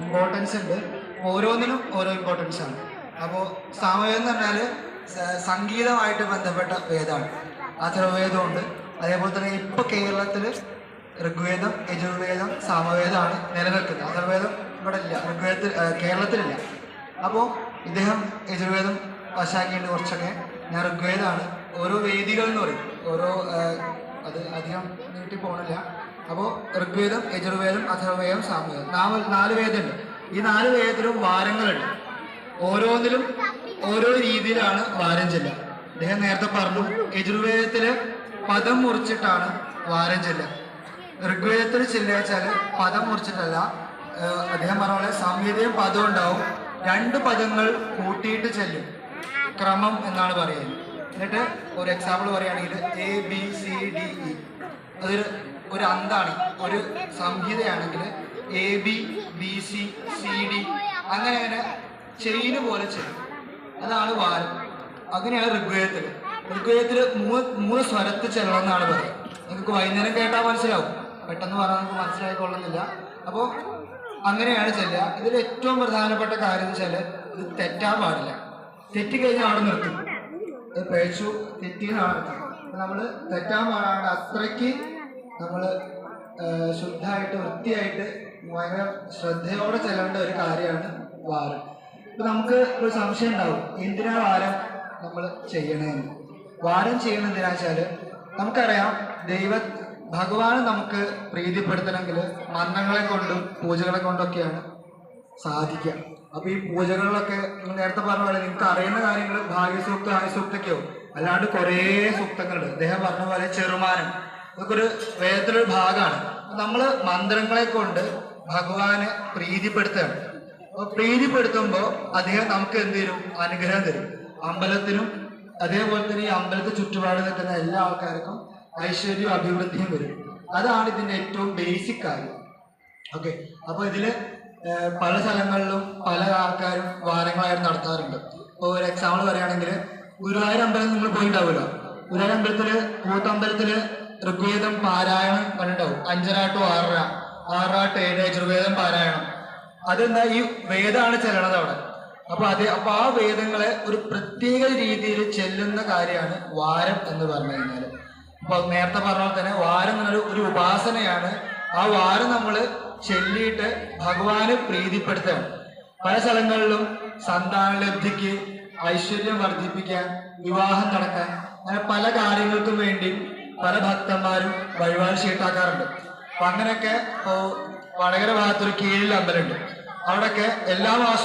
Importance ഉണ്ട്. ഓരോന്നിനും ഓരോ ഇമ്പോർട്ടൻസ് ആണ്. അപ്പോൾ സാമവേദം എന്ന് പറഞ്ഞാൽ സംഗീതമായിട്ട് ബന്ധപ്പെട്ട വേദമാണ്. അഥർവേദമുണ്ട് അതേപോലെ തന്നെ ഇപ്പോൾ കേരളത്തിൽ ഋഗ്വേദം യജുർവേദം സാമവേദമാണ് നിലനിൽക്കുന്നത്. അഥർവേദം ഇവിടെ ഇല്ല. ഋഗ്വേദത്തിൽ കേരളത്തിലില്ല. അപ്പോൾ ഇദ്ദേഹം യജുർവേദം വശാക്കിയുണ്ട് കുറച്ചൊക്കെ. ഞാൻ ഋഗ്വേദമാണ് ഓരോ വേദികൾ എന്ന് പറയും. ഓരോ അത് അധികം നീട്ടി പോകണില്ല അപ്പോൾ ഋഗ്വേദം യജുർവേദം അഥർവേദം സാമവേദം നാല് നാല് വേദമുണ്ട്. ഈ നാല് വേദത്തിലും വാരങ്ങളുണ്ട്. ഓരോന്നിലും ഓരോ രീതിയിലാണ് വാരം ചെല്ലുക. അദ്ദേഹം നേരത്തെ പറഞ്ഞു യജുർവേദത്തിൽ പദം മുറിച്ചിട്ടാണ് വാരം ചെല്ലുക. ഋഗ്വേദത്തിൽ ചെല്ലുക പദം മുറിച്ചിട്ടല്ല അദ്ദേഹം പറഞ്ഞ പോലെ സംഹിതയും പദവും ഉണ്ടാവും. രണ്ട് പദങ്ങൾ കൂട്ടിയിട്ട് ചെല്ലും. ക്രമം എന്നാണ് പറയുന്നത്. എന്നിട്ട് ഒരു എക്സാമ്പിൾ പറയുകയാണെങ്കിൽ A B C D E അതൊരു ഒരു അന്താണ്. ഒരു സംഹിതയാണെങ്കിൽ A B B C C D അങ്ങനെ അങ്ങനെ ചെയിന് പോലെ ചെയ്യും അതാണ് വാരം അങ്ങനെയാണ് ഋഗ്വേദത്തിൽ ഋഗ്വേദത്തിൽ മൂന്ന് മൂന്ന് സ്വരത്ത് ചെല്ലണം എന്നാണ് പറയുന്നത് നിങ്ങൾക്ക് വൈകുന്നേരം കേട്ടാൽ മനസ്സിലാവും. പെട്ടെന്ന് പറഞ്ഞാൽ നമുക്ക് മനസ്സിലായിക്കൊള്ളുന്നില്ല അപ്പോൾ അങ്ങനെയാണ് ചെല്ലുക. ഇതിൽ ഏറ്റവും പ്രധാനപ്പെട്ട കാര്യം എന്ന് വെച്ചാൽ ഇത് തെറ്റാൻ പാടില്ല. തെറ്റിക്കഴിഞ്ഞാൽ അവിടെ നിർത്തും. ഇത് പേച്ചു തെറ്റിയെന്നാണ് നമ്മൾ തെറ്റാൻ പാടാണ്ട് അത്രയ്ക്ക് നമ്മൾ ശുദ്ധമായിട്ട് വൃത്തിയായിട്ട് ഭയങ്കര ശ്രദ്ധയോടെ ചെല്ലേണ്ട ഒരു കാര്യമാണ് വാരം. ഇപ്പൊ നമുക്ക് ഒരു സംശയം ഉണ്ടാവും. എന്തിനാ വാരം നമ്മൾ ചെയ്യണേന്ന്? വാരം ചെയ്യണം എന്തിനാ വെച്ചാൽ നമുക്കറിയാം ദൈവ ഭഗവാൻ നമുക്ക് പ്രീതിപ്പെടുത്തണമെങ്കിൽ മന്ത്രങ്ങളെ കൊണ്ടും പൂജകളെ കൊണ്ടൊക്കെയാണ് സാധിക്കുക അപ്പൊ ഈ പൂജകളിലൊക്കെ നേരത്തെ പറഞ്ഞ പോലെ നിങ്ങൾക്ക് അറിയുന്ന കാര്യങ്ങൾ ഭാഗ്യസൂക്തം ആയുസൂക്തൊക്കെയോ അല്ലാണ്ട് കുറേ സൂക്തങ്ങളുണ്ട്. അദ്ദേഹം പറഞ്ഞ പോലെ ചെറുമാനം. ഇതൊക്കെ ഒരു വേദത്തിലൊരു ഭാഗമാണ് നമ്മൾ മന്ത്രങ്ങളെ കൊണ്ട് ഭഗവാനെ പ്രീതിപ്പെടുത്തുകയാണ് അപ്പൊ പ്രീതിപ്പെടുത്തുമ്പോൾ അദ്ദേഹം നമുക്ക് എന്ത് തരും? അനുഗ്രഹം തരും. അമ്പലത്തിനും അതേപോലെ തന്നെ ഈ അമ്പലത്തിൽ ചുറ്റുപാട് നിൽക്കുന്ന എല്ലാ ആൾക്കാർക്കും ഐശ്വര്യവും അഭിവൃദ്ധിയും വരും. അതാണ് ഇതിന്റെ ഏറ്റവും ബേസിക് കാര്യം. ഓക്കെ അപ്പൊ ഇതിൽ പല സ്ഥലങ്ങളിലും പല ആൾക്കാരും വാരങ്ങളായിട്ട് നടത്താറുണ്ട്. ഇപ്പൊ ഒരു എക്സാമ്പിൾ പറയുകയാണെങ്കിൽ ഗുരുവായൂർ അമ്പലം നിങ്ങൾ പോയിട്ടുണ്ടാവുമല്ലോ. ഗുരുവായൂർ അമ്പലത്തിൽ കൂത്തമ്പലത്തിൽ ഋഗ്വേദം പാരായണം കണ്ടിട്ടുണ്ടാവും. അഞ്ചര ടു ആറര. ആറര ടു ഏഴ് യജുർവേദം പാരായണം. അതെന്താ? ഈ വേദമാണ് ചെല്ലണത് അവിടെ. അപ്പൊ അത് അപ്പൊ ആ വേദങ്ങളെ ഒരു പ്രത്യേക രീതിയിൽ ചെല്ലുന്ന കാര്യമാണ് വാരം എന്ന് പറഞ്ഞു കഴിഞ്ഞാൽ. അപ്പൊ നേരത്തെ പറഞ്ഞ പോലെ തന്നെ വാരം എന്നൊരു ഒരു ഉപാസനയാണ് ആ വാറ് നമ്മൾ ചൊല്ലിയിട്ട് ഭഗവാന് പ്രീതിപ്പെടുത്തണം. പല സ്ഥലങ്ങളിലും സന്താനലബ്ധിക്ക് ഐശ്വര്യം വർദ്ധിപ്പിക്കാൻ വിവാഹം നടക്കാൻ അങ്ങനെ പല കാര്യങ്ങൾക്കും വേണ്ടി പല ഭക്തന്മാരും വഴിപാട് ചീട്ടാക്കാറുണ്ട് അപ്പൊ അങ്ങനെയൊക്കെ വടകര ഭാഗത്തൊരു കീഴിൽ അമ്പലമുണ്ട്. അവിടെയൊക്കെ എല്ലാ മാസവും